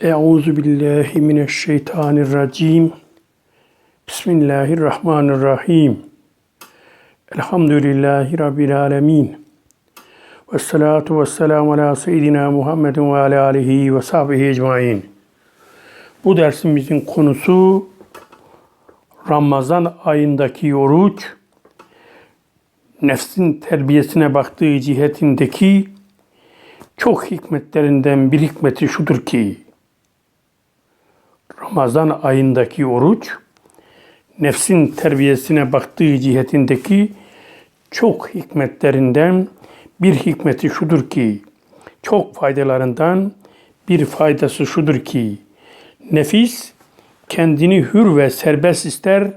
Euzu billahi mineşşeytanirracim. Bismillahirrahmanirrahim. Elhamdülillahi Rabbil alemin. Ve salatu ve selamu ala seyyidina Muhammedin ve ala alihi ve sahbihi ecmain. Bu dersimizin konusu Ramazan ayındaki oruç, nefsin terbiyesine baktığı cihetindeki çok hikmetlerinden bir hikmeti şudur ki, Ramazan ayındaki oruç, nefsin terbiyesine baktığı cihetindeki çok hikmetlerinden bir hikmeti şudur ki, çok faydalarından bir faydası şudur ki, nefis kendini hür ve serbest ister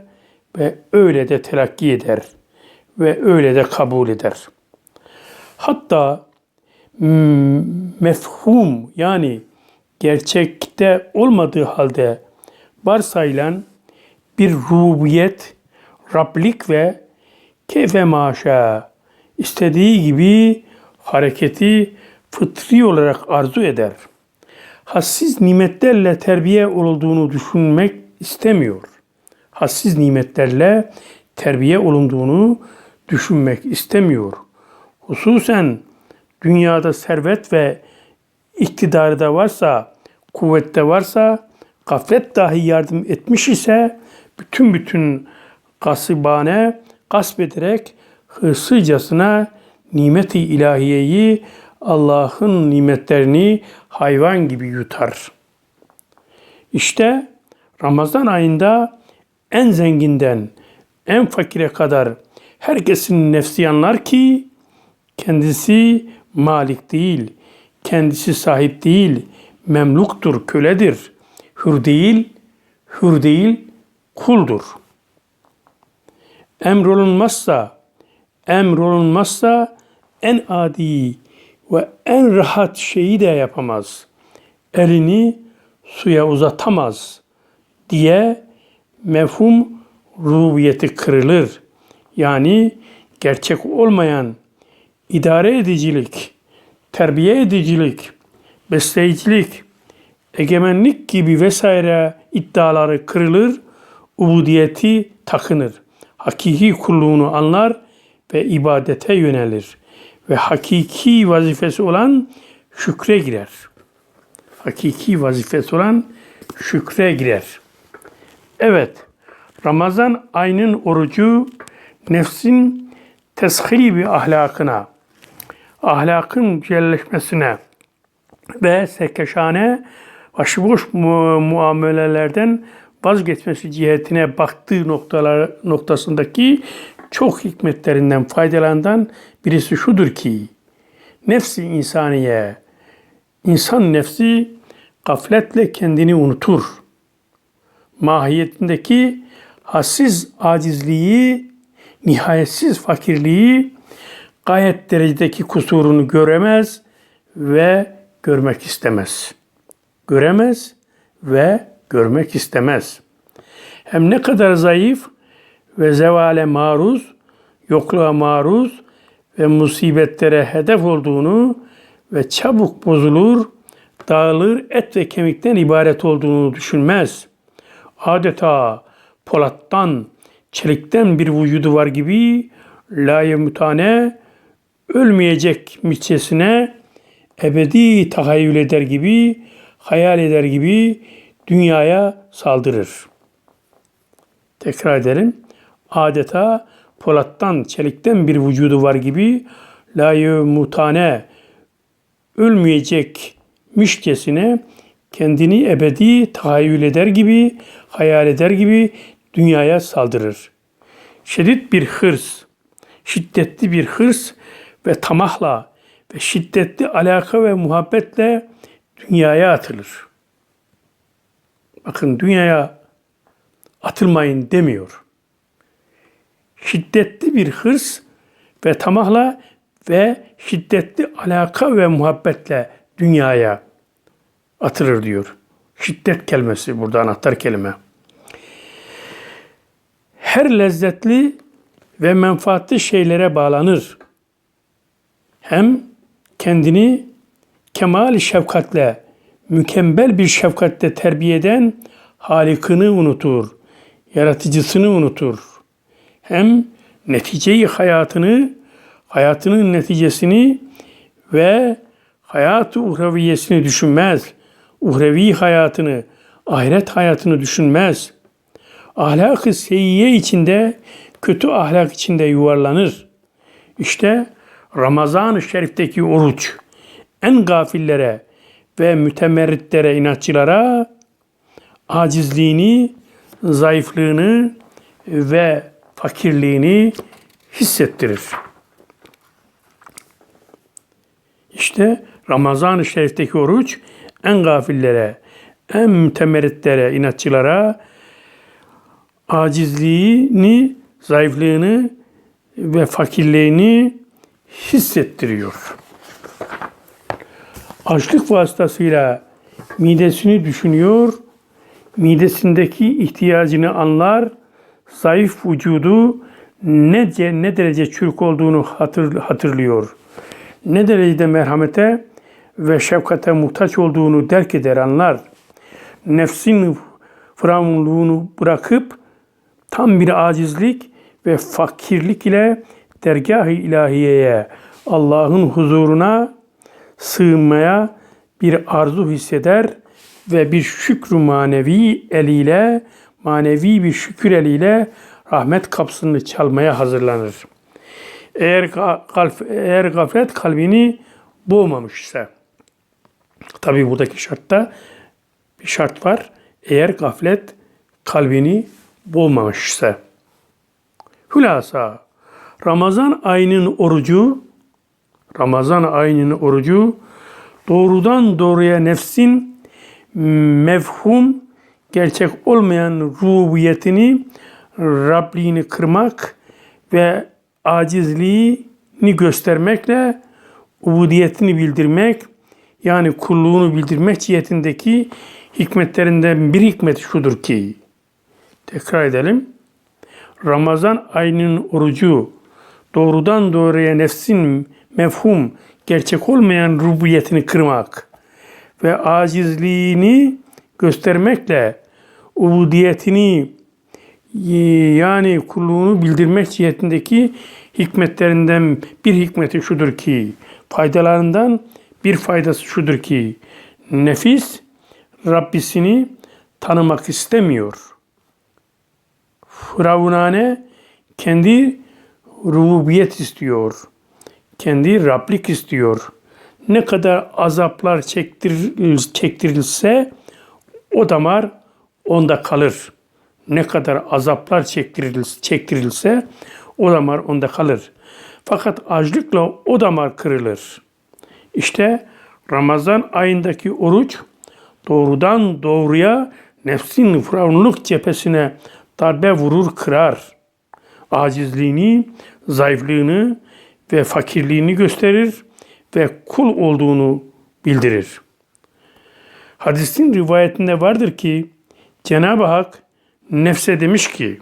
ve öyle de telakki eder ve öyle de kabul eder. Hatta mefhum yani gerçekte olmadığı halde varsayılan bir rububiyet, Rablik ve keyfe maşa istediği gibi hareketi fıtri olarak arzu eder. Hassiz nimetlerle terbiye olunduğunu düşünmek istemiyor. Hassiz nimetlerle terbiye olunduğunu düşünmek istemiyor. Hususen dünyada servet ve iktidarı da varsa, kuvvette varsa, gaflet dahi yardım etmiş ise bütün bütün gasibane gasp ederek hırsızcasına nimeti ilahiyeyi Allah'ın nimetlerini hayvan gibi yutar. İşte Ramazan ayında en zenginden en fakire kadar herkesin nefsi anlar ki kendisi malik değil, kendisi sahip değil, memluktur, köledir. Hür değil, hür değil, kuldur. Emrolunmazsa, emrolunmazsa en adi ve en rahat şeyi de yapamaz. Elini suya uzatamaz diye mefhum rubiyeti kırılır. Yani gerçek olmayan idare edicilik, terbiye edicilik, besleyicilik, egemenlik gibi vesaire iddiaları kırılır, ubudiyeti takınır. Hakiki kulluğunu anlar ve ibadete yönelir. Ve hakiki vazifesi olan şükre girer. Hakiki vazifesi olan şükre girer. Evet, Ramazan ayının orucu nefsin teshibi ahlakına, ahlakın güzelleşmesine ve sekeşane başıboş mu- muamelelerden vazgeçmesi cihetine baktığı noktalar noktasındaki çok hikmetlerinden faydalandan birisi şudur ki nefsi insaniye insan nefsi gafletle kendini unutur. Mahiyetindeki hassiz acizliği, nihayetsiz fakirliği, gayet derecedeki kusurunu göremez ve görmek istemez. Göremez ve görmek istemez. Hem ne kadar zayıf ve zevale maruz, yokluğa maruz ve musibetlere hedef olduğunu ve çabuk bozulur, dağılır, et ve kemikten ibaret olduğunu düşünmez. Adeta polattan, çelikten bir vücudu var gibi laye mütane, ölmeyecek müçesine ebedi tahayyül eder gibi, hayal eder gibi dünyaya saldırır. Tekrar edelim. Adeta polattan, çelikten bir vücudu var gibi layı mutane, ölmeyecek mişkesine kendini ebedi tahayyül eder gibi, hayal eder gibi dünyaya saldırır. Şiddet bir hırs, şiddetli bir hırs ve tamahla ve şiddetli alaka ve muhabbetle dünyaya atılır. Bakın dünyaya atılmayın demiyor. Şiddetli bir hırs ve tamahla ve şiddetli alaka ve muhabbetle dünyaya atılır diyor. Şiddet kelimesi burada anahtar kelime. Her lezzetli ve menfaatli şeylere bağlanır. Hem kendini kemal şefkatle mükemmel bir şefkatle terbiye eden Halikini unutur, yaratıcısını unutur. Hem neticeyi hayatını, hayatının neticesini ve hayatı uhraviyesini düşünmez. Uhrevi hayatını, ahiret hayatını düşünmez. Ahlak-ı seyyiye içinde, kötü ahlak içinde yuvarlanır. İşte Ramazan-ı Şerif'teki oruç en gafillere ve mütemerritlere, inatçılara acizliğini, zayıflığını ve fakirliğini hissettirir. İşte Ramazan-ı Şerif'teki oruç en gafillere, en mütemerritlere, inatçılara acizliğini, zayıflığını ve fakirliğini hissettiriyor. Açlık vasıtasıyla midesini düşünüyor, midesindeki ihtiyacını anlar, zayıf vücudu ne, ne derece çürük olduğunu hatır, hatırlıyor. Ne derecede merhamete ve şefkate muhtaç olduğunu derk eder anlar. Nefsin firavunluğunu bırakıp tam bir acizlik ve fakirlik ile dergah-ı ilahiyeye, Allah'ın huzuruna sığınmaya bir arzu hisseder ve bir şükrü manevi eliyle, manevi bir şükür eliyle rahmet kapısını çalmaya hazırlanır. Eğer, galf, eğer gaflet kalbini boğmamışsa, tabi buradaki şartta bir şart var. Eğer gaflet kalbini boğmamışsa. Hülasa, Ramazan ayının orucu, Ramazan ayının orucu doğrudan doğruya nefsin mevhum, gerçek olmayan rububiyetini, Rabliğini kırmak ve acizliğini göstermekle ubudiyetini bildirmek, yani kulluğunu bildirmek cihetindeki hikmetlerinden bir hikmet şudur ki, tekrar edelim, Ramazan ayının orucu doğrudan doğruya nefsin mefhum, gerçek olmayan rububiyetini kırmak ve acizliğini göstermekle ubudiyetini yani kulluğunu bildirmek cihetindeki hikmetlerinden bir hikmeti şudur ki faydalarından bir faydası şudur ki nefis Rabbisini tanımak istemiyor. Firavunane kendi rububiyet istiyor. Kendi Rablik istiyor. Ne kadar azaplar çektir, çektirilse o damar onda kalır. Ne kadar azaplar çektirilse o damar onda kalır. Fakat açlıkla o damar kırılır. İşte Ramazan ayındaki oruç doğrudan doğruya nefsin firavunluk cephesine darbe vurur kırar. Acizliğini, zayıflığını ve fakirliğini gösterir ve kul olduğunu bildirir. Hadisin rivayetinde vardır ki Cenab-ı Hak nefse demiş ki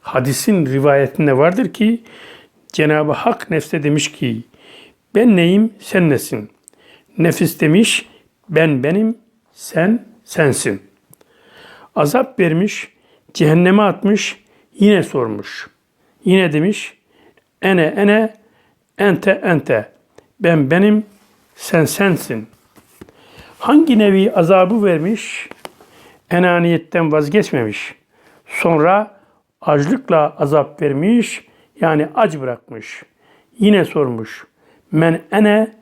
hadisin rivayetinde vardır ki Cenab-ı Hak nefse demiş ki ben neyim sen nesin? Nefis demiş ben benim sen sensin. Azap vermiş cehenneme atmış yine sormuş. Yine demiş ene ene ente ente ben benim sen sensin. Hangi nevi azabı vermiş? Enaniyetten vazgeçmemiş. Sonra açlıkla azap vermiş, yani ac bırakmış. Yine sormuş. Men ene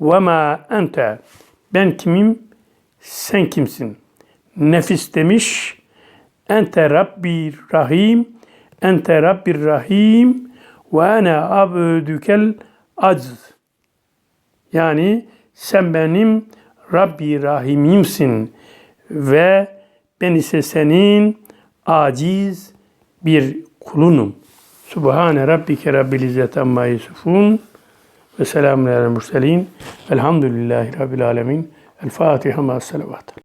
ve ma ente. Ben kimim? Sen kimsin? Nefis demiş. Ente Rabbi Rahim. Ente Rabbi Rahim. Ve ene abdükel acz. Yani sen benim Rabbi Rahim'imsin ve ben ise senin aciz bir kulunum. Subhane Rabbike Rabbil İzzet Amma Yusufun ve selamun aleyhi murselin. Elhamdülillahi Rabbil Alemin. El Fatiha ma salavat.